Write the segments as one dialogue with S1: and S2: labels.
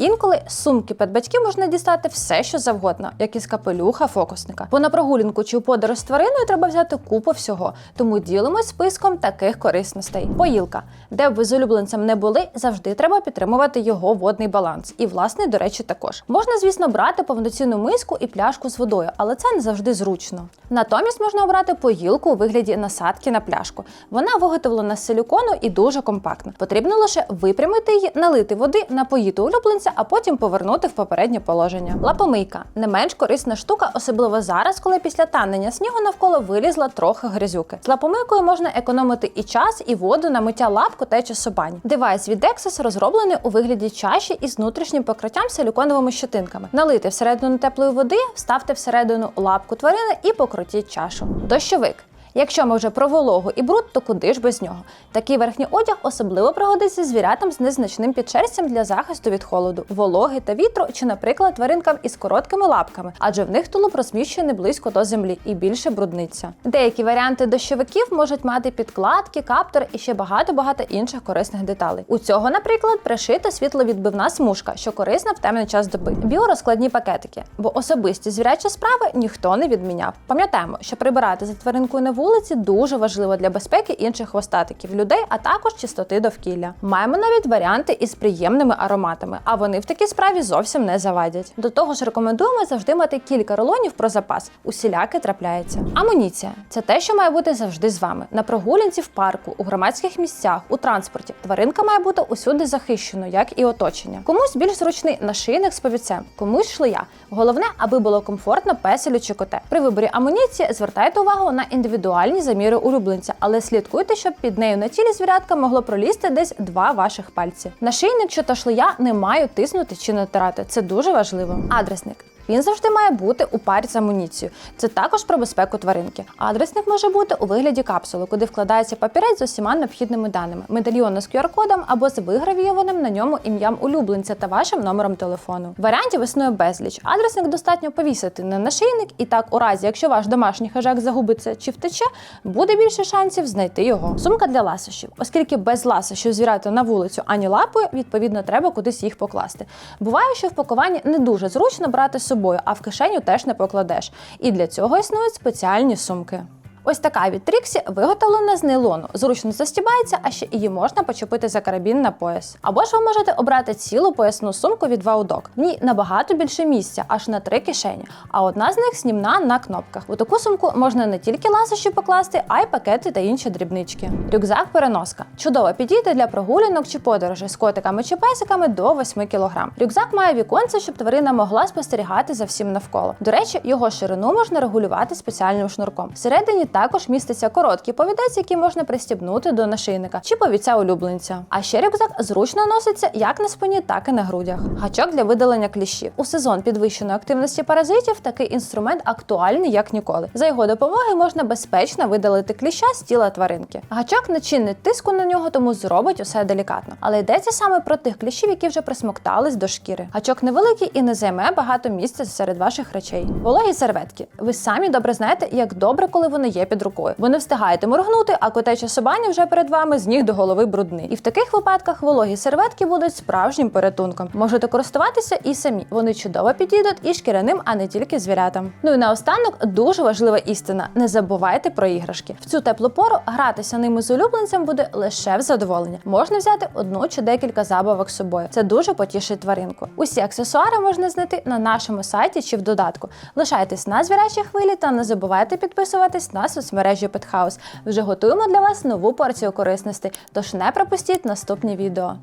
S1: Інколи сумки педбатьків можна дістати все, що завгодно, як із капелюха фокусника. Бо на прогулянку чи у подорож з твариною треба взяти купу всього. Тому ділимось списком таких корисностей. Поїлка, де б ви з улюбленцем не були, завжди треба підтримувати його водний баланс. І власне, до речі, також можна, звісно, брати повноцінну миску і пляшку з водою, але це не завжди зручно. Натомість можна обрати поїлку у вигляді насадки на пляшку. Вона виготовлена з силікону і дуже компактна. Потрібно лише випрямити її, налити води, напоїти улюбленця, а потім повернути в попереднє положення. Лапомийка не менш корисна штука, особливо зараз, коли після танення снігу навколо вилізла трохи грязюки. З лапомийкою можна економити і час, і воду на миття лап, котей собань. Девайс від Dexus розроблений у вигляді чаші із внутрішнім покриттям силіконовими щетинками. Налийте всередину теплої води, вставте всередину лапку тварини і покрутіть чашу. Дощовик. Якщо ми вже про вологу і бруд, то куди ж без нього? Такий верхній одяг особливо пригодиться звірятам з незначним підшерстям для захисту від холоду, вологи та вітру, чи, наприклад, тваринкам із короткими лапками, адже в них тулуб розміщений близько до землі і більше брудниться. Деякі варіанти дощовиків можуть мати підкладки, каптори і ще багато-багато інших корисних деталей. У цього, наприклад, пришита світловідбивна смужка, що корисна в темний час доби, біорозкладні пакетики, бо особисті звірячі справи ніхто не відміняв. Пам'ятаємо, що прибирати за тваринкою на вулиці дуже важливо для безпеки інших хвостатиків, людей, а також чистоти довкілля. Маємо навіть варіанти із приємними ароматами, а вони в такій справі зовсім не завадять. До того ж, рекомендуємо завжди мати кілька рулонів про запас. Усіляке трапляється. Амуніція це те, що має бути завжди з вами. На прогулянці в парку, у громадських місцях, у транспорті. Тваринка має бути усюди захищеною, як і оточення. Комусь більш зручний нашийник з повіцем, комусь шлея. Головне, аби було комфортно песелю чи коте. При виборі амуніції звертайте увагу на індивідуальні заміри улюбленця, але слідкуйте, щоб під нею на тілі звірятка могло пролізти десь два ваших пальці. Нашийник чи та шлея не мають тиснути чи натирати. Це дуже важливо. Адресник. Він завжди має бути у парі з амуніцією. Це також про безпеку тваринки. Адресник може бути у вигляді капсули, куди вкладається папірець з усіма необхідними даними, медальйон з QR-кодом або з вигравійованим на ньому ім'ям улюбленця та вашим номером телефону. Варіантів існує безліч. Адресник достатньо повісити на нашийник, і так, у разі, якщо ваш домашній хижак загубиться чи втече, буде більше шансів знайти його. Сумка для ласощів, оскільки без ласощів звіряти на вулицю ані лапою, відповідно, треба кудись їх покласти. Буває, що в пакуванні не дуже зручно брати з собою, а в кишеню теж не покладеш. І для цього існують спеціальні сумки. Ось така від Тріксі виготовлена з нейлону, зручно застібається, а ще її можна почепити за карабін на пояс. Або ж ви можете обрати цілу поясну сумку від Ваудок. В ній набагато більше місця, аж на три кишені. А одна з них снімна на кнопках. У таку сумку можна не тільки ласощі покласти, а й пакети та інші дрібнички. Рюкзак-переноска чудово підійде для прогулянок чи подорожей з котиками чи песиками до 8 кг. Рюкзак має віконце, щоб тварина могла спостерігати за всім навколо. До речі, його ширину можна регулювати спеціальним шнурком. Всередині також міститься короткий повідець, який можна пристібнути до нашийника чи повіця улюбленця. А ще рюкзак зручно носиться як на спині, так і на грудях. Гачок для видалення кліщів. У сезон підвищеної активності паразитів такий інструмент актуальний як ніколи. За його допомогою можна безпечно видалити кліща з тіла тваринки. Гачок не чинить тиску на нього, тому зробить усе делікатно. Але йдеться саме про тих кліщів, які вже присмоктались до шкіри. Гачок невеликий і не займе багато місця серед ваших речей. Вологі серветки. Ви самі добре знаєте, як добре, коли вони є під рукою. Ви не встигаєте моргнути, а котеча собаня вже перед вами з ніг до голови брудний. І в таких випадках вологі серветки будуть справжнім порятунком. Можете користуватися і самі. Вони чудово підійдуть і шкіряним, а не тільки звірятам. Ну і наостанок дуже важлива істина: не забувайте про іграшки. В цю теплу пору гратися ними з улюбленцем буде лише в задоволення. Можна взяти одну чи декілька забавок з собою. Це дуже потішить тваринку. Усі аксесуари можна знайти на нашому сайті чи в додатку. Лишайтесь на звірячій хвилі та не забувайте підписуватись на соцмережі Петхаус. Вже готуємо для вас нову порцію корисностей, тож не пропустіть наступні відео.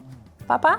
S1: Па-па!